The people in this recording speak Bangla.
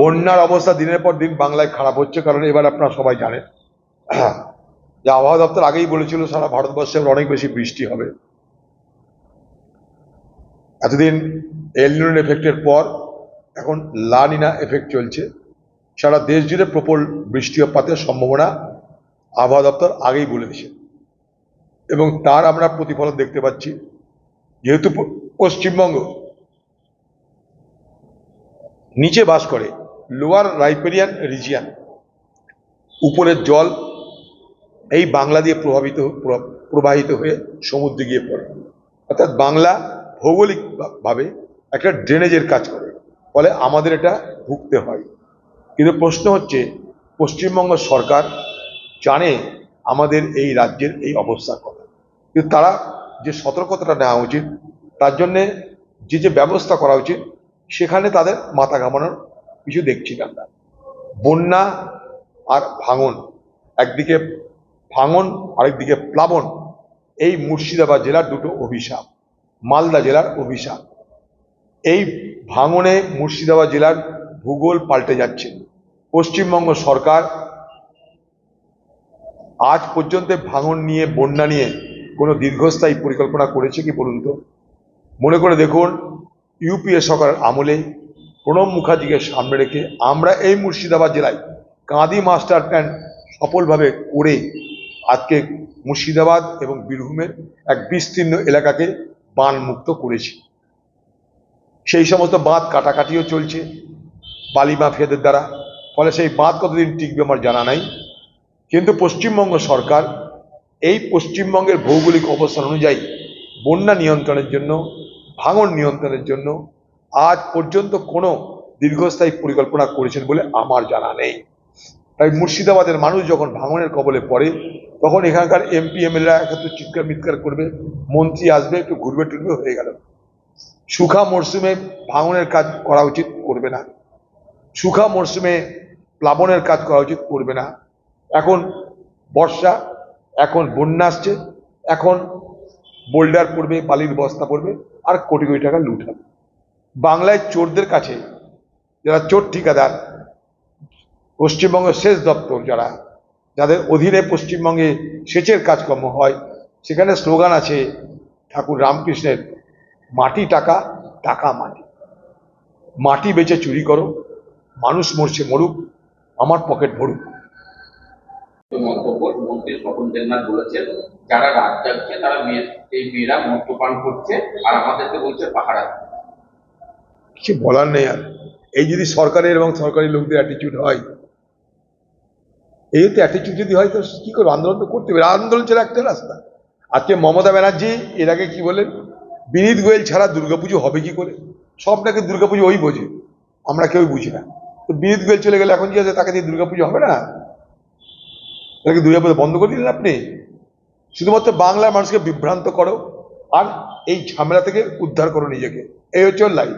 বন্যার অবস্থা দিনের পর দিন বাংলায় খারাপ হচ্ছে, কারণ এবার আপনারা সবাই জানেন। যে আবহাওয়া দপ্তর আগেই বলেছিল, সারা ভারতবর্ষে অনেক বেশি বৃষ্টি হবে। এতদিন এলনিন এফেক্টের পর এখন লানিনা এফেক্ট চলছে। সারা দেশ জুড়ে প্রবল বৃষ্টিপাতের সম্ভাবনা আবহাওয়া দপ্তর আগেই বলে দিয়েছে এবং তার আমরা প্রতিফলন দেখতে পাচ্ছি। যেহেতু পশ্চিমবঙ্গ নিচে বাস করে লোয়ার রাইপেরিয়ান রিজিয়ান উপরের জল, এই বাংলা দিয়ে প্রভাবিত প্র- প্রবাহিত হয়ে সমুদ্রে গিয়ে পড়ে। অর্থাৎ বাংলা ভৌগোলিকভাবে একটা ড্রেনেজের কাজ করে, ফলে আমাদের এটা ভুগতে হয়। কিন্তু প্রশ্ন হচ্ছে, পশ্চিমবঙ্গ সরকার জানে আমাদের এই রাজ্যের এই অবস্থার কথা কিন্তু তারা যে সতর্কতাটা নেওয়া উচিত, তার জন্যে যে যে ব্যবস্থা করা উচিত সেখানে তাদের মাথা ঘামানোর কিছু দেখছি না। বন্যা আর ভাঙন, একদিকে ভাঙন, আরেকদিকে প্লাবন, এই মুর্শিদাবাদ জেলার দুটো অভিশাপ, মালদা জেলার অভিশাপ। এই ভাঙনে মুর্শিদাবাদ জেলার ভূগোল পাল্টে যাচ্ছে। পশ্চিমবঙ্গ সরকার আজ পর্যন্ত ভাঙন নিয়ে, বন্যা নিয়ে কোনো দীর্ঘস্থায়ী পরিকল্পনা করেছে কি বলুন তো? মনে করে দেখুন ইউপিএ সরকারের আমলে প্রণব মুখার্জিকে সামনে রেখে আমরা এই মুর্শিদাবাদ জেলায় কাঁদি মাস্টার প্ল্যান সফলভাবে করে আজকে মুর্শিদাবাদ এবং বীরভূমের এক বিস্তীর্ণ এলাকাকে বান মুক্ত করেছি। সেই সমস্ত বাঁধ কাটাকাটিও চলছে বালি মাফিয়াদের দ্বারা, ফলে সেই বাঁধ কতদিন টিকবে আমার জানা নাই। কিন্তু পশ্চিমবঙ্গ সরকার এই পশ্চিমবঙ্গের ভৌগোলিক অবস্থান অনুযায়ী বন্যা নিয়ন্ত্রণের জন্য ভাঙন নিয়ন্ত্রণের জন্য আজ পর্যন্ত কোনো দীর্ঘস্থায়ী পরিকল্পনা করেছেন বলে আমার জানা নেই। তাই মুর্শিদাবাদের মানুষ যখন ভাঙনের কবলে পড়ে, তখন এখানকার এমপি, এমএলএরা একত্র চিৎকার মিৎকার করবে, মন্ত্রী আসবে, একটু ঘুরবে টুরবে হয়ে গেল। সুখা মরশুমে ভাঙনের কাজ করা উচিত করবে না। সুখা মরশুমে প্লাবনের কাজ করা উচিত করবে না। এখন বর্ষা, এখন বন্যা আসছে, এখন বোল্ডার পড়বে, বালির বস্তা পড়বে আর কোটি কোটি টাকা লুট হবে। বাংলায় চোরদের কাছে যারা চোর ঠিকাদার, পশ্চিমবঙ্গের সেচ দপ্তর যারা, যাদের অধীনে পশ্চিমবঙ্গে সেচের কাজকর্ম হয়, সেখানে স্লোগান আছে, ঠাকুর রামকৃষ্ণের মাটি টাকা টাকা মাটি। মাটি বেচে চুরি করো, মানুষ মরছে মরুক, আমার পকেট ভরুক। মন্তব্য মন্ত্রী স্বপন দেবনাথ বলেছেন, যারা রাত তারা মেয়ে এই মেয়েরা মদ্যপান করছে আর আমাদেরকে বলছে পাহারা। কিছু বলার নেই আর। এই যদি সরকারের এবং সরকারি লোকদের অ্যাটিটিউড হয়, এই তো অ্যাটিটিউড যদি হয়, তো কি করব? আন্দোলন তো করতে হবে। আন্দোলন ছাড়া একটা রাস্তা। আজকে মমতা ব্যানার্জি, এর আগে কি বলেন? বিনীত গোয়েল ছাড়া দুর্গাপুজো হবে কি করে? সব নাকি দুর্গাপুজো ওই বোঝে। আমরা কেউ বুঝি না। তো বিনীত গোয়েল চলে গেলে এখন কি আছে তাকে দিয়ে দুর্গাপুজো হবে না? তাকে দুর্গাপুজো বন্ধ করে দিলেন আপনি? শুধুমাত্র বাংলার মানুষকে বিভ্রান্ত করো, আর এই ঝামেলা থেকে উদ্ধার করো নিজেকে। এই হচ্ছে লাইফ